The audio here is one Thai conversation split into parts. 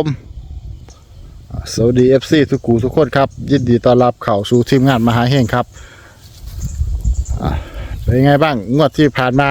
ผมสวัสดีเอฟซีทุกกูทุกคนครับ ยินดีต้อนรับเข้าสู่ทีมงานมหาเฮงครับเป็นไงบ้างงวดที่ผ่านมา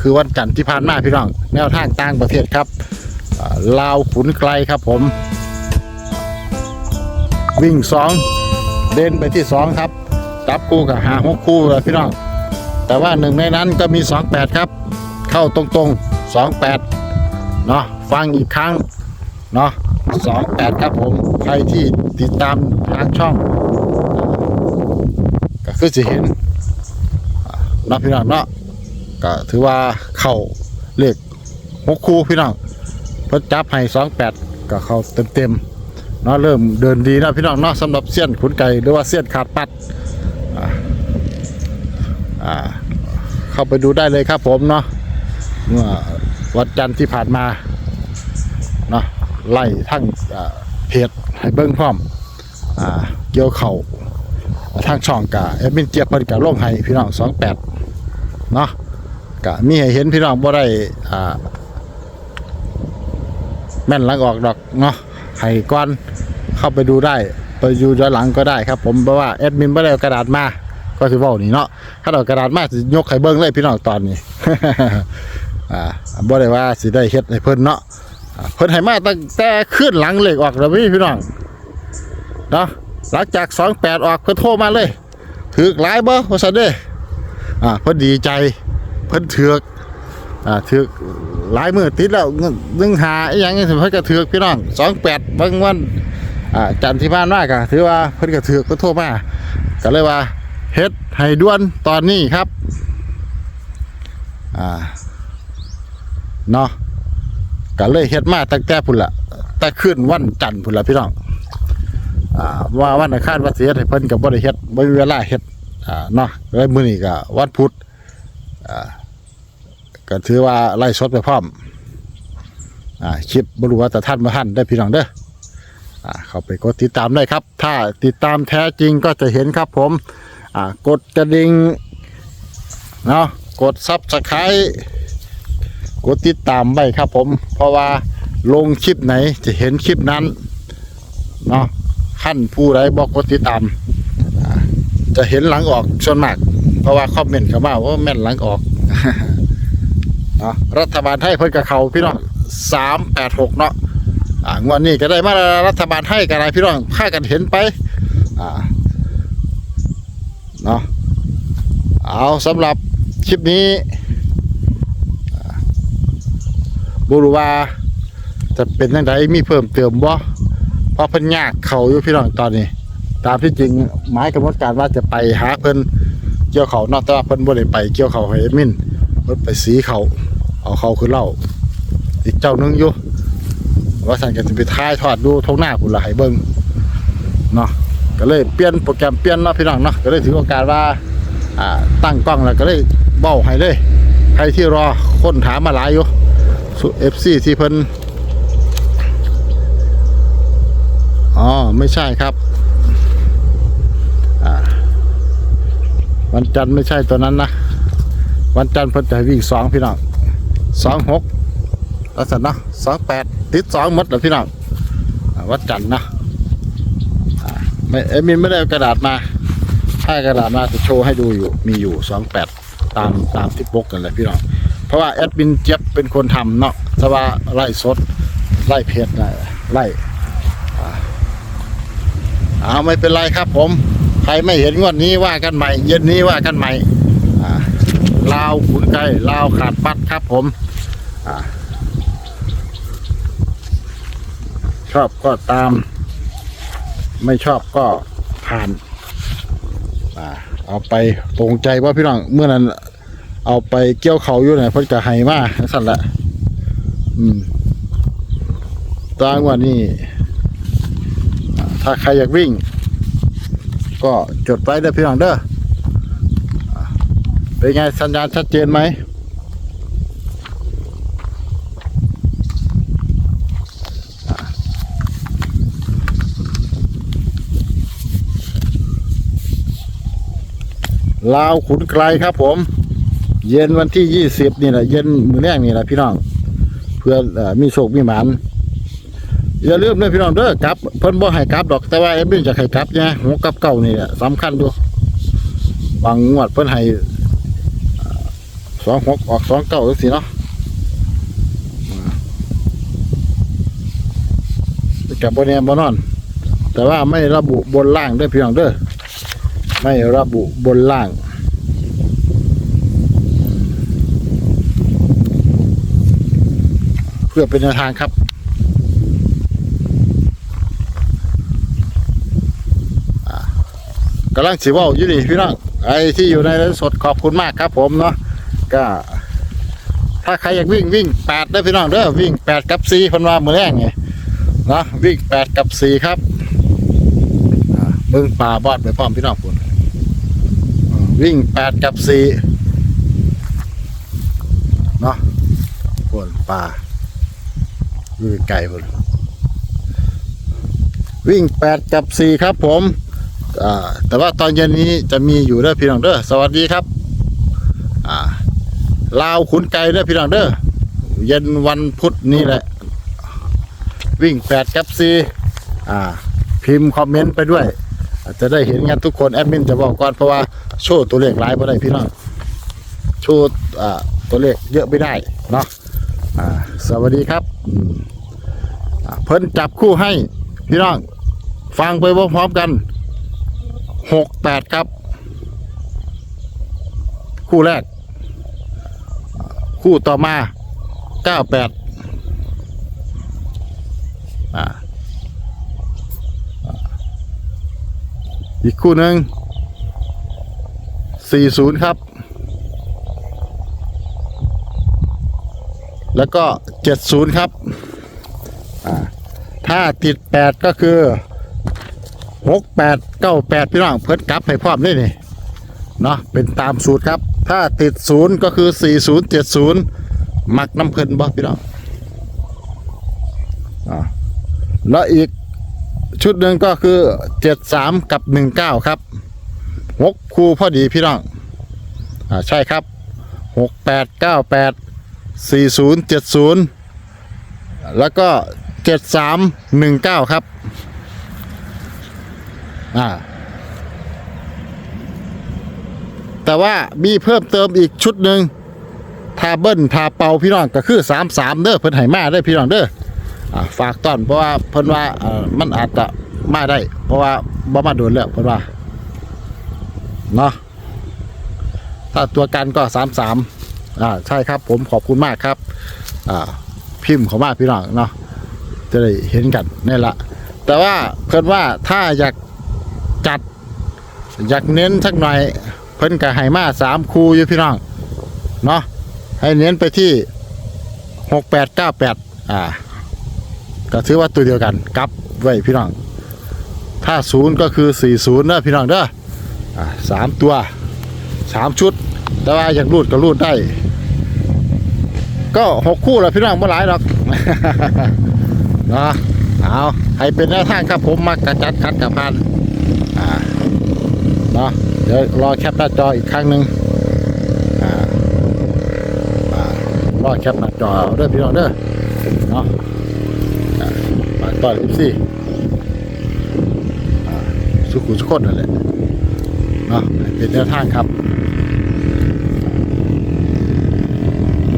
คือวันจันทร์ที่ผ่านมาพี่น้อง แนวทางต่างประเทศครับลาวขุนไกลครับผม วิ่งสองเดินไปที่สองครับจับคู่กับหาหกคู่เลยพี่น้อง แต่ว่าหนึ่งในนั้นก็มีสองแปดครับ เข้าตรงๆสองแปดเนาะฟังอีกครั้ง เนาะสองแปดครับผม ใครที่ติดตามทางช่อง ก็คือจะเห็นนะพี่น้องเนาะก็ถือว่าเข้าเลขหกคู่พี่น้องพิ่นจับให้สองแปดก็เข้าเต็มๆเนาะเริ่มเดินดีนะพี่น้องเนาะสำหรับเสี้ยนขุนไก่หรือว่าเสี้ยนขาดปัดอ่าเข้าไปดูได้เลยครับผมเนาะเมื่อวันจันทร์ที่ผ่านมาเนาะ ไล่ทั้งเพจให้เบิ้งพร้อมเกี่ยวเข่าทางช่องกะแอดมินเจี๊ยบเพิ่นกะลงให้พี่น้อง28เนาะกะมีให้เห็นพี่น้องบ่ได้แม่นหลังออกดอกเนาะให้ก่อนเข้าไปดูได้ไปดูย้อนหลังก็ได้ครับ ผมเพราะว่าแอดมินบ่ได้กระดาษมาก็สิเว้านี่เนาะถ้าเอากระดาษมาสิยกให้เบิ่งเลยพี่น้องตอนนี้อ่าบ่ได้ว่าสิได้เฮ็ดให้เพิ่นเนาะ เพิ่นให้มาตั้งแต่ขึ้นหลังเหล็กออกแล้วพี่พี่น้องเนาะหลังจากสองแปดออกเพิ่นโทรมาเลยถือกหลายบ่ว่าซั่นเด้อ่าเพิ่นดีใจเพิ่นถือกอ่าถือกหลายมือติดแล้วนึงหาอีหยังจังซี่เพิ่นก็ถือกพี่น้อง28บางวันอ่าจันทร์ที่ผ่านมาก็ถือว่าเพิ่นก็ถือกเพิ่นโทรมาก็เลยว่าเฮ็ดให้ด่วนตอนนี้ครับอ่าเนาะ ก็เลยเฮ็ดมาตั้งแต่พุ่นละแต่ขึ้นวันจันทร์พุ่นละพี่น้องอ่าว่าวันอังคารวันเสียให้เพิ่นก็บ่ได้เฮ็ดบ่มีเวลาเฮ็ดอ่าเนาะเลยมื้อนี้ก็วันพุธอ่าก็ถือว่าไล่สดไปพร้อมอ่าคลิปบ่รู้ว่าจะทันบ่ทันได้พี่น้องเด้ออ่าเข้าไปกดติดตามได้ครับ ถ้าติดตามแท้จริงก็จะเห็นครับผมอ่ากดกระดิ่งเนาะกด Subscribe กดติดตามไว้ครับผม เพราะว่าลงคลิปไหนจะเห็นคลิปนั้นเนาะขั้นผู้ใดบอกกดติดตาม จะเห็นหลังออกส่วนมาก เพราะว่าคอมเมนต์เข้ามาว่าแม่นหลังออกเนาะรัฐบาลไทยเพิ่นกับเขาพี่น้องสามแปดหกเนาะงวดนี้ก็ได้มารัฐบาลไทยกันอะไรพี่น้องค่ากันเห็นไปเนาะเอาสำหรับคลิปนี้ บ่รู้ว่าจะเป็นจังไดมีเพิ่มเติมบ่เพราะเพิ่นยากเขาอยู่พี่น้องตอนนี้ ตามที่จริงหมายกำหนดการว่าจะไปหาเพิ่นเกี่ยวเขานอกแต่ว่าเพิ่นบ่ได้ไปเกี่ยวเขาให้เอดมินเพิ่นไปสีเขาเอาเขาคือเล้าอีกเจ้านึงอยู่ว่าสั่นก็สิไปท้ายทอดดูทงหน้าพุ่นล่ะให้เบิ่งเนาะก็เลยเปลี่ยนโปรแกรมเปลี่ยนเนาะพี่น้องเนาะก็เลยถือโอกาสว่าอ่าตั้งกล้องแล้วก็เลยเบ้าให้เลยใครที่รอคนถามมาหลายอยู่ เอฟซีที่เพิ่นอ๋อ ไม่ใช่ครับวันจันทร์ไม่ใช่ตัวนั้นนะ วันจันทร์เพิ่นจะวิ่งสองพี่น้องสองหกแล้วสันเนาะสองแปดติดสองหมดแล้วพี่น้องวันจันทร์นะอ่าไม่เอมินไม่ได้กระดาษมาถ้ากระดาษมาจะโชว์ให้ดูอยู่มีอยู่สองแปดตามตามที่ปกกันเลยพี่น้อง เพราะว่าแอดมินเจี๊ยบเป็นคนทำเนาะแต่ว่าไล่สดไล่เพจไล่อ่เอาไม่เป็นไรครับผม ใครไม่เห็นงวดนี้ว่ากันใหม่ เย็นนี้ว่ากันใหม่อ่าลาวขุนไก่ลาวขาดปัดครับผมอชอบก็ตาม ไม่ชอบก็ผ่านอเอาไปตรงใจว่าพี่น้องเมื่อนั้น เอาไปเกี่ยวเขาอยู่ไหนเพิ่นก็ให้มาสั่นละอืมตางว่านี่ถ้าใครอยากวิ่ง ก็จดไว้เด้อพี่น้องเด้อเป็นไงสัญญาณชัดเจนไหมลาวขุนไกลครับผม เย็นวันที่ยี่สิบนี่แหละเย็นมือแรกนี่แหละพี่น้อง เพื่ออมีโชคมีหมานอย่าลืมเลยพี่น้องเด้อกลับเพิ่นบ่ให้กลับดอกแต่ว่าเอ็มบินจะให้กลับเนี่ยหัวกับเก่านี่แหละสำคัญดูบางงวดเพิ่นให้อ่สองหกออกสองเก้าจังซี่เนาะอ่ากับบนเนี่ยบนนอน แต่ว่าไม่ระบุบนล่างเด้อพี่น้องเด้อไม่ระบุบนล่าง เพื่อเป็นแนวทางครับกำลังสิเว่าอยู่นี่พี่น้องไอ้ที่อยู่ในสดขอบคุณมากครับ ผมเนาะก็ ถ้าใครอยากวิ่งวิ่งแปดได้พี่น้องเด้อวิ่งแปดกับสี่พันว่ามือแรกไงเนาะวิ่งแปดกับสี่ครับอ่าเบิ่งป่าบอดไปพร้อมพี่น้องคุณวิ่งแปดกับสี่เนาะคนป่า อยู่ไกลคนวิ่งแปดกับสี่ครับผมแต่ว่าตอนเย็นนี้จะมีอยู่เด้อพี่น้องเด้อสวัสดีครับลาวขุนไก่เด้อพี่น้องเด้อเย็นวันพุธนี่แหละ วิ่งแปดกับซีอ่พิมพ์คอมเมนต์ไปด้วยจะได้เห็นกันทุกคนแอดมินจะบอกก่อนเพราะว่าโชว์ตัวเลขหลายบ่ได้พี่น้องโชว์ตัวเลขเยอะไม่ได้เนาะสวัสดีครับ เพิ่นจับคู่ให้พี่น้องฟังไปพร้อมๆกันหกแปดครับ คู่แรก คู่ต่อมาเก้าแปดอีกคู่หนึ่งสี่ศูนย์ครับ แล้วก็เจ็ดศูนย์ครับ ถ้าติดแปดก็คือหกแปดเก้าแปดพี่น้องเพิ่นกลับให้พร้อมนี่นี่เนาะเป็นตามสูตรครับ ถ้าติดศูนย์ก็คือสี่ศูนย์เจ็ดศูนย์มักน้ำเพิ่นบ่พี่น้องอ่าแล้วอีกชุดหนึ่งก็คือเจ็ดสามกับหนึ่งเก้าครับหกคู่พอดีพี่น้องอ่าใช่ครับหกแปดเก้าแปดสี่ศูนย์เจ็ดศูนย์แล้วก็ เจ็ดสามหนึ่งเก้าครับ อ่า แต่ว่ามีเพิ่มเติมอีกชุดหนึ่งทาเบิ้ลทาเปาพี่น้องก็คือสามสามเด้อเพิ่นให้มาเด้อพี่น้องเด้ออฝากต้อนเพราะว่าเพิ่นว่ามันอาจจะมาได้ เพราะว่าบ่มาโดนแล้วเพิ่นว่าเนาะถ้าตัวกันก็สามสามอ่าใช่ครับผมขอบคุณมากครับ อ่าพิมพ์เขามาพี่น้องเนาะ จะได้เห็นกันนี่แหละแต่ว่าเพิ่นว่าถ้าอยากจัด อยากเน้นสักหน่อย เพิ่นก็ให้มาสามคูอยู่พี่น้องเนาะให้เน้นไปที่หกแปดเก้าแปดอ่า ก็ถือว่าตัวเดียวกันกลับไว้พี่น้อง ถ้าศูนย์ก็คือสี่ศูนย์นะพี่น้องเด้ออ่าสามตัวสามชุด แต่ว่าอยากรูดก็รูดได้ ก็หกคู่แล้วพี่น้องไม่หลายหรอก นาะเอาให้เป็นแนวทางครับผมมักกระจัดคัดกระพันอ่าเนาะเดี๋ยวรอแคปหน้าจออีกครั้งหนึ่งอ่าอ่ารอแคปหน้าจอเด้อพี่น้องเด้อเนาะอ่ามาต่ออีกสิอ่าสุขุมสุขนนั่นแหละเนาะเป็นแนวทางครับ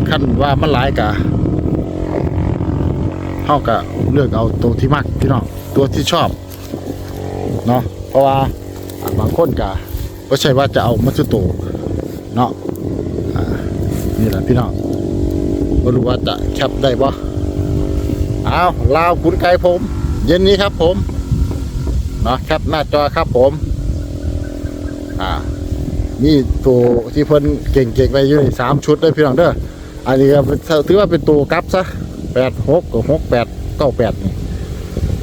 ขั้นว่ามันหลายกะเท่ากับ เลือกเอาตัวที่มักพี่น้องตัวที่ชอบเนาะเพราะว่าบางคนกะก็ใช่ว่าจะเอามัตสึโตเนาะนี่แหละพี่น้องก็รู้ว่าจะแคปได้ปะเอาลาวขุนไก่ผม เย็นนี้ครับผมเนาะแคปหน้าจอครับผม อ่านี่ตัวที่เพิ่นเก่งๆไปอยู่ในสามชุดเลยพี่น้องเด้ออันนี้ก็ถือว่าเป็นตัวกับซะแปดหกกับหกแปด เก้าแปดนี่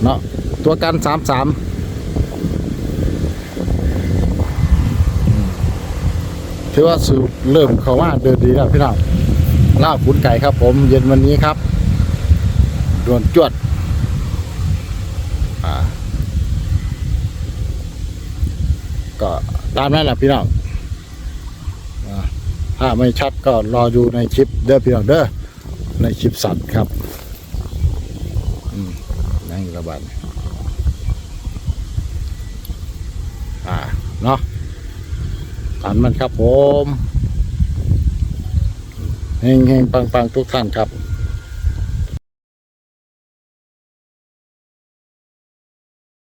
เนาะตัวกันสามสามถือว่าสูเริ่มเข้ามาเดินดีแล้วพี่น้องล่าบขุนไก่ครับ ผมเย็นวันนี้ครับดวนจวดก็ตามนั้นแหละพี่น้องถ้าไม่ชัดก็รอดูในคลิปเด้อพี่น้องเด้อในคลิปสัตว์ครับ งระบาดอ่าเนาะตามมันครับผมเฮงเฮงปังปังทุกท่านครับ